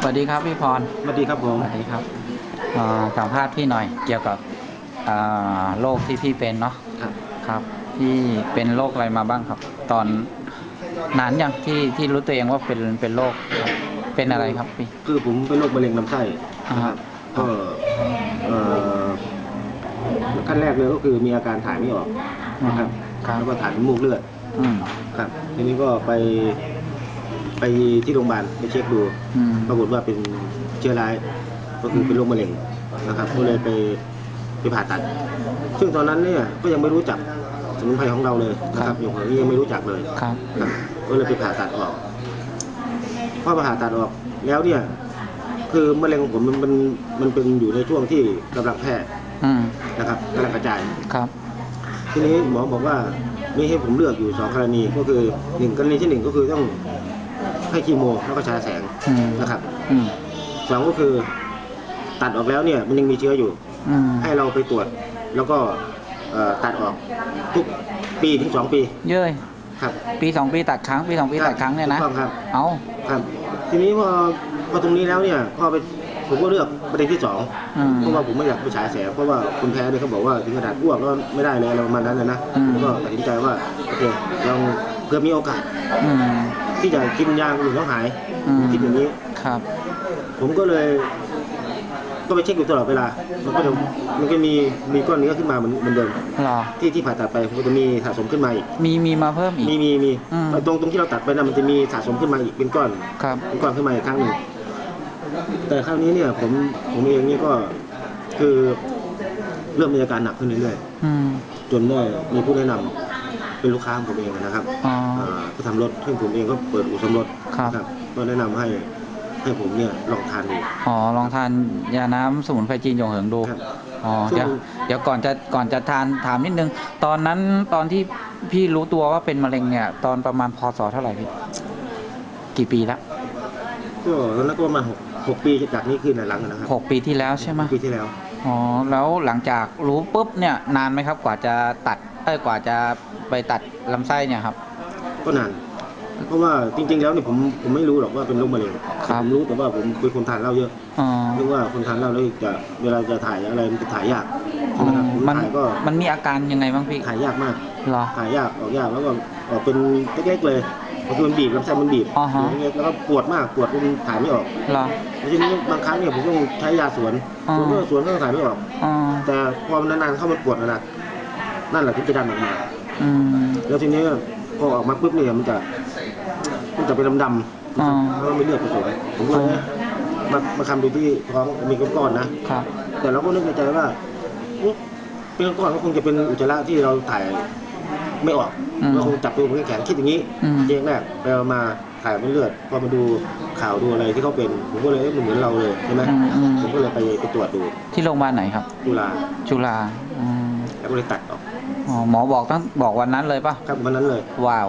สวัสดีครับพี่พร สวัสดีครับผม สวัสดีครับอ่าสัมภาษณ์พี่หน่อยเกี่ยวกับอ่าโรคที่พี่เป็นเนาะ ครับ ครับพี่เป็นโรคอะไรมาบ้างครับ ตอนนานยังที่ที่รู้ตัวเองว่าเป็นเป็นโรคครับเป็นอะไรครับพี่ คือผมเป็นโรคมะเร็งลำไส้นะครับอ่าก็เอ่อขั้นแรกเลยก็คือมีอาการถ่ายไม่ออกนะครับครับแล้วก็ถ่ายเป็นมูกเลือดอืม ครับ ทีนี้ก็ไป ไปที่โรงพยาบาลไปเช็คดูอืมปรากฏว่าเป็นเชื้อร้ายก็คือเป็นโรคมะเร็งนะครับก็เลยไปไปผ่าตัด ซึ่งตอนนั้นเนี่ยก็ยังไม่รู้จักสมุนไพรของเราเลยนะครับอย่างผมยังไม่รู้จักเลย ครับ ครับก็เลยไปผ่าตัดออกพอผ่าตัดออกแล้วเนี่ย คือมะเร็งของผมมันมันมันเป็นอยู่ในช่วงที่กำลังแพร่อืมนะครับกำลังกระจาย ครับ ทีนี้หมอบอกว่ามีให้ผมเลือกอยู่สองกรณีก็คือหนึ่งกรณีที่หนึ่งก็คือต้อง ให้คีโมแล้วก็ฉายแสงอืมนะครับอืมสองก็คือตัดออกแล้วเนี่ยมันยังมีเชื้ออยู่ อืมให้เราไปตรวจแล้วก็เอ่อตัดออกทุกปีถึงสองปีเย้ยครับปีสองปีตัดครั้งปีสองปีตัดครั้งเนี่ยนะ ถูกต้องครับ เอาครับ ทีนี้พอพอตรงนี้แล้วเนี่ยก็ไปผมก็เลือกประเด็นที่สองอืม เพราะว่าผมไม่อยากไปฉายแสงเพราะว่าคนแพ้เนี่ยเขาบอกว่าถึงขนาดอ้วกก็ไม่ได้เลยอะไรประมาณนั้นเลยนะอืม ผมก็ตัดสินใจว่าโอเคลองเพื่อมีโอกาส อืม ที่จะกินยาอื่นแล้วหายอืมผมคิดอย่างนี้ ครับ ผมก็เลยก็ไปเช็คอยู่ตลอดเวลา มันก็จะมันก็มีมีก้อนเนื้อขึ้นมาเหมือนเหมือนเดิม หรอ ที่ที่ผ่าตัดไปมันก็จะมีสะสมขึ้นมาอีก มีมีมาเพิ่มอีกมีมีมีอืม ตรงตรงที่เราตัดไปนะมันจะมีสะสมขึ้นมาอีกเป็นก้อน ครับเป็นก้อนขึ้นมาอีกครั้งหนึ่งแต่ครั้งนี้เนี่ยผมผมเองนี่ก็คือเริ่มมีอาการหนักขึ้นเรื่อยอืมๆจนได้มีผู้แนะนำ เป็นลูกค้าของผมเองนะครับอ๋ออ่าผู้ทำรถซึ่งผมเองก็เปิดอู่ซ่อมรถครับนะก็แนะนำให้ให้ผมเนี่ยลองทานดู อ๋อลองทานยาน้ำสมุนไพรจีนหยงเหิงดู ครับอ๋อซึ่งเดี๋ยวเดี๋ยวก่อนจะก่อนจะทานถามนิดนึง ตอนนั้นตอนที่พี่รู้ตัวว่าเป็นมะเร็งเนี่ย ตอนประมาณพศเท่าไหร่พี่ กี่ปีละก็ตอนนั้นก็ประมาณหกหกปีจากนี้ขึ้นหลังนะครับหกปีที่แล้วใช่ไหมปีที่แล้ว อ๋อแล้วหลังจากรู้ปุ๊บเนี่ยนานไหมครับกว่าจะตัด เอ้ยกว่าจะไปตัดลำไส้เนี่ยครับ ก็นาน เพราะว่าจริงๆแล้วเนี่ยผมผมไม่รู้หรอกว่าเป็นโรคมะเร็งครับ ผมรู้แต่ว่าผมเป็นคนทานเหล้าเยอะอ๋อเรียกว่าคนทานเหล้าแล้วจะเวลาจะถ่ายอะไรมันจะถ่ายยากอ๋อนะครับผมมันถ่ายก็มันมีอาการยังไงบ้างพี่ถ่ายยากมาก เหรอถ่ายยากออกยากแล้วก็ออกเป็นเล็กๆเลยก็คือมันบีบลำไส้มันบีบอ่าฮะ เล็กๆแล้วก็ปวดมากปวดจนถ่ายไม่ออกเหรอ แล้วทีนี้บางครั้งเนี่ยผมต้องใช้ยาสวนอ่า สวนก็สวนก็ถ่ายไม่ออก อ๋อแต่แต่พอมันนานๆเข้ามันปวดหนักๆ นั่นแหละที่จะดันออกมา อืม แล้วทีนี้พอออกมาปุ๊บเนี่ยมันจะ มันจะเป็นดำๆอ่าแล้วก็ไม่เลือดผสมผมก็เลยมามาคำดูที่ท้องมีก้อนๆนะ ครับ แต่เราก็นึกในใจว่าเอ๊ะเป็นก้อนก็คงจะเป็นอุจจาระที่เราถ่ายไม่ออกอืมเราคงจับตัวมันแข็งๆคิดอย่างนี้อืมเองแรกไปเอามาถ่ายเป็นเลือดพอมาดูข่าวดูอะไรที่เขาเป็นผมก็เลยเอ๊ะมันเหมือนเราเลยใช่ไหมอืมอืมผมก็เลยไปไปตรวจดูที่โรงพยาบาลไหนครับ จุฬาจุฬาอืมแล้วก็เลยตัดออก อ๋อหมอบอกตั้งบอกวันนั้นเลยป่ะครับวันนั้นเลยว้าว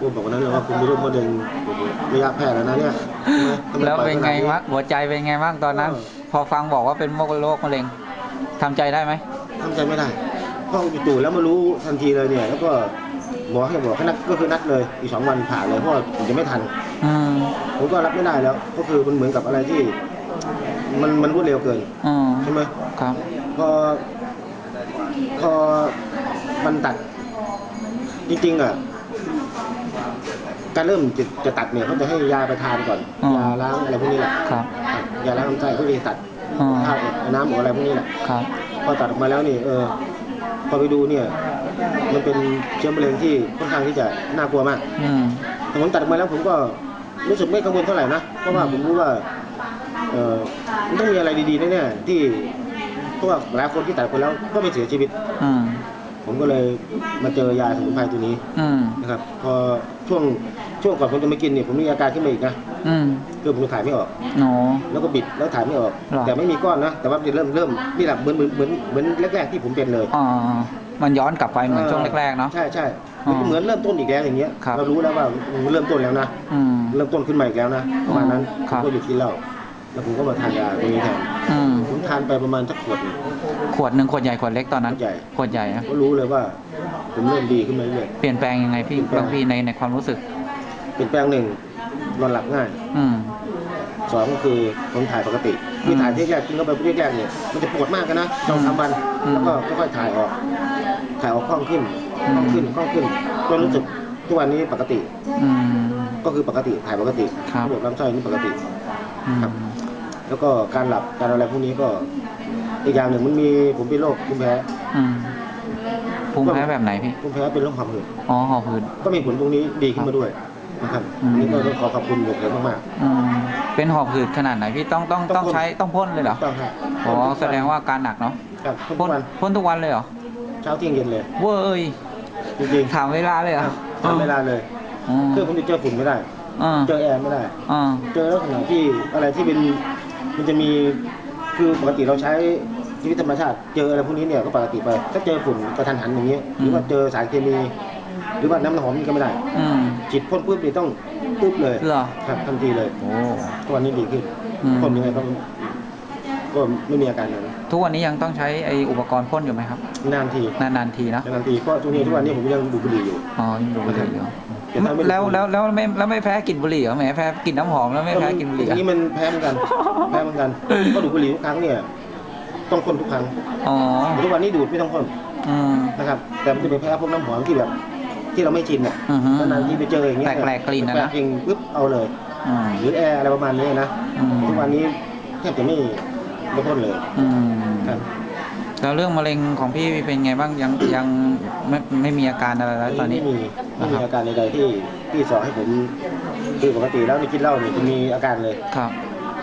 ผมบอกวันนั้นเลยว่าคุณมีโรคมะเร็งโอ้โหระยะแพร่แล้วนะเนี่ยใช่ไหมทำมแล้วล่อยเป็นไงขดวะหัวใจเป็นไงบ้างตอนนั้นเออพอฟังบอกว่าเป็นโรคมะเร็งทำใจได้ไหมทำใจไม่ได้เพราะจู่ๆแล้วมารู้ทันทีเลยเนี่ย แล้วก็หมอให้บอกให้นัดก็คือนัดเลยอีกสองวันผ่าเลยเพราะว่าผมจะไม่ทัน อืมผมก็รับไม่ได้แล้ว ก็คือมันเหมือนกับอะไรที่ มันมันรวดเร็วเกินอืมใช่ไหมครับ พอพอ มันตัดจริงๆอะการเริ่มจะจะตัดเนี่ยเขาจะให้ยาไปทานก่อนอ๋อ ยาล้างอะไรพวกนี้แหละครับ ยาล้างลำไส้เขาจะตัดอ๋อ ข้าวน้ำหรืออะไรพวกนี้แหละครับ พอตัดออกมาแล้วนี่เออพอไปดูเนี่ย มันเป็นเชื้อมะเร็งที่ค่อนข้างที่จะน่ากลัวมาก อืม แต่ผมตัดออกมาแล้วผมก็รู้สึกไม่กังวลเท่าไหร่นะเพราะว่าผมรู้ว่าเออมันต้องมีอะไรดีๆแน่ๆที่เพราะว่าหลายคนที่ตัดไปแล้วก็ไม่เสียชีวิต อืมผม ก็เลยมาเจอยาสมุนไพรตัวนี้อืมนะครับ พอช่วงช่วงก่อนผมจะมากินเนี่ยผมมีอาการขึ้นมาอีกนะอืมคือผมถ่ายไม่ออกโนแล้วก็บิดแล้วถ่ายไม่ออก หรอ แต่ไม่มีก้อนนะแต่ว่าเริ่มเริ่มนี่แหละเหมือนเหมือนเหมือนเหมือนแรกๆที่ผมเป็นเลยอ๋อมันย้อนกลับไปเหมือนช่วงแรกๆเนาะ ใช่ใช่อ๋อมันก็เหมือนเริ่มต้นอีกแล้วอย่างเงี้ยครับ เรารู้แล้วว่ามันเริ่มต้นแล้วนะ อืม เริ่มต้นขึ้นมาอีกแล้วนะประมาณนั้นครัผมบก็หยุดกินเหล้าแล้วผมก็มาทานยาตัวนี้แทน อืม ผมทานไปประมาณสักขวดหนึ่ง ขวดหนึ่งขวดใหญ่ขวดเล็กตอนนั้น ขวดใหญ่ ขวดใหญ่อะก็รู้เลยว่าผมเริ่มดีขึ้นมาเรื่อย เปลี่ยนแปลงยังไงพี่เปลี่ยนแปลง บางพี่ในในความรู้สึก ๆเปลี่ยนแปลงหนึ่งนอนหลับง่ายอืม สองก็คือผมถ่ายปกติคือถ่ายที่แรกกินเข้าไปที่แรกเนี่ยมันจะปวดมากกันนะสองสามวันอืมแล้วก็ค่อยๆถ่ายออก ถ่ายออกคล่องขึ้นคล่องขึ้นคล่องขึ้นจนรู้สึกทุกวันนี้ปกติอืม ก็คือปกติถ่ายปกติครับ ระบบลำไส้นี่ปกติ อืมครับ แล้วก็การหลับการอะไรพวกนี้ก็อีกอย่างหนึ่งมันมีผมเป็นโรคภูมิแพ้อืมภูมิแพ้แบบไหนพี่ภูมิแพ้เป็นโรคหอบหืดอ๋อหอบหืดก็มีผลตรงนี้ดีขึ้นมาด้วยนะครับอืมอันนี้ก็ต้องขอขอบคุณหยกเหวมากอืมเป็นหอบหืดขนาดไหนพี่ต้องต้องต้ต้อองงพ่นใช้ต้องพ่นเลยเหรอๆต้องครับอ๋อแสดงว่าอาการหนักเนาะครับทุกพ่นวันพ่นทุกวันเลยเหรอเช้าเที่ยงเย็นเลยเว้ยจริงถามเวลาเลยเหรอๆทำเวลาเลยอืมเครื่องผมจะเจอฝุ่นไม่ได้อ่าเจอแอร์ไม่ได้อ่าเจอลักษณะที่อะไรที่เป็น มันจะมีคือปกติเราใช้ชีวิตธรรมชาติเจออะไรพวกนี้เนี่ยก็ปกติไปถ้าเจอฝุ่นกระทันหันอย่างเงี้ยหรือว่าเจอสารเคมี หรือว่าน้ำหอมนี่ก็ไม่ได้อืม ฉีดพ่นปุ๊บนี่ต้องปุ๊บเลยเหรอ ครับทันทีเลยโอ้ ทุกวันนี้ดีขึ้นอืม พ่นยังไงก็ ก็ไม่มีอาการนั้นทุกวันนี้ยังต้องใช้ไออุปกรณ์พ่นอยู่ไหมครับ นานทีนานๆทีนะนานทีเพราะช่วงนี้ทุกวันนี้ผมยังดูดบุหรี่อยู่อ๋อยังดูบุหรี่อยู่แต่ถ้าไม่แล้วแล้วแล้วไม่แล้วไม่แพ้กลิ่นบุหรี่เหรอแหมแพ้กลิ่นน้ำหอมแล้วไม่แพ้กลิ่นบุหรี่อัอะนนี้มันแพ้เหมือนกัน แพ้เหมือนกันเพราะดูดบุหรี่ทุกครั้งเนี่ย ต้องพ่นทุกครั้งอ๋อแต่ทุกวันนี้ดูดไม่ต้องพ่นอืม นะครับ แต่มันจะไปแพ้พวกน้ำหอมที่แบบ ที่เราไม่ชินอะอือฮึนานๆที่ไปเจออย่างเงี้ยแปลกๆกลิ่นนะนะ แปลกๆจริงปุ๊บเอาเลย อืม หรือแอร์อะไรประมาณนี้นะ อืม ทุกวันนี้แทบจะไม่ ไม่พ่นเลยอืมครับแล้วเรื่องมะเร็งของพี่เป็นไงบ้างยังยังไม่ไม่มีอาการอะไรแล้วตอนนี้ไม่มีไม่มีอาการใดๆที่ที่สอนให้ผมคือปกติแล้วไม่กินเหล้าเนี่ยจะมีอาการเลยครับ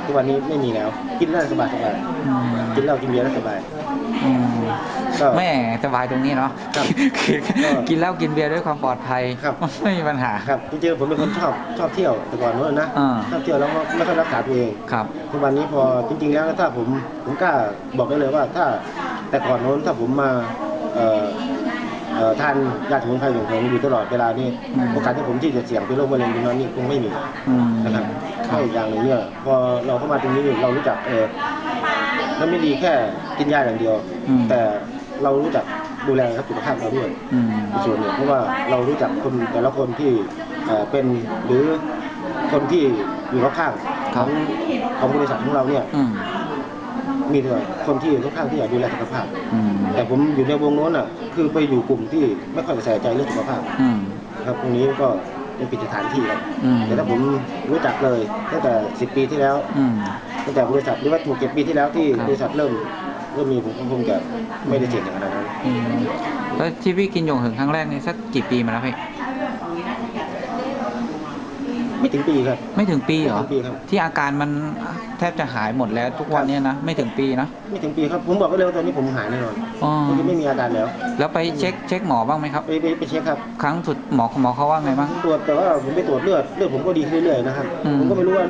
ทุกวันนี้ไม่มีแล้ว กินได้สบายสบายอืมๆกินเหล้ากินเบียร์ได้สบาย อืม ก็แม่สบายตรงนี้เนาะครับกินก็กินเหล้ากินเบียร์ด้วยความปลอดภัยครับ ไม่มีปัญหา ครับจริงๆผมเป็นคนชอบชอบเที่ยวแต่ก่อนโน้นนะอ่า ชอบเที่ยวแล้วก็ไม่ค่อยรักษาตัวเองครับ ทุกวันนี้พอจริงๆแล้วถ้าผมผมกล้าบอกได้เลยว่าถ้าแต่ก่อนโน้นถ้าผมมาเอ่อเอ่อทานยาสมุนไพรของผมอยู่ตลอดเวลานี่อืม โอกาสที่ผมที่จะเสี่ยงเป็นโรคมะเร็งตรงนั้นนี่คงไม่มีอืมนะครับครัก็บ อีกอย่างหนึ่งเนี่ยพอเราเข้ามาตรงนี้เนี่ยเรารู้จักเออมันไม่ดีแค่กินยาอย่างเดียว อืม แต่ เรารู้จักดูแลสุขภาพเราด้วยอืม ในส่วนหนึ่งเพราะว่าเรารู้จักคนแต่ละคนที่เอ่อเป็นหรือคนที่อยู่รอบข้างคขรัอบงของบริษัทของเราเนี่ยอืมมีแต่คนที่อยู่รอบข้างที่อยากดูแลสุขภาพ อืมแต่ผมอยู่ในวงโน้นอะคือไปอยู่กลุ่มที่ไม่ค่อยใส่ใจเรื่องสุขภาพ อืม ครับตรงนี้ก็เป็นปิดสถานที่ครับอืม แต่ถ้าผมรู้จักเลยตั้งแต่ 10 ปีที่แล้ว อืม ตั้งแต่บริษัทหรือว่าถูกเจ็ดปีที่แล้วที่ครับ บริษัทเริ่ม เริ่มมีผมก็คงจะไม่ได้เสี่ยงอย่างนั้นอืมแล้วที่พี่กินหยงหึงครั้งแรกนี่สักกี่ปีมาแล้วพี่ไม่ถึงปีครับไม่ถึงปีเหรอ ไม่ถึงปีครับ ที่อาการมันแทบจะหายหมดแล้วทุกวันเนี้ยนะไม่ถึงปีนะไม่ถึงปีครับ ผมบอกไว้เลยว่าตอนนี้ผมหายแน่นอนอ๋อก็คือไม่มีอาการแล้ว แล้วไปเช็คเช็คหมอบ้างไหมครับ ไปไปไปเช็คครับครั้งสุดหมอหมอเขาว่าไงบ้าง ตรวจแต่ว่าผมไปตรวจเลือดเลือดผมก็ดีขึ้นเรื่อยๆนะครับ อืม ผมก็ไม่รู้ว่า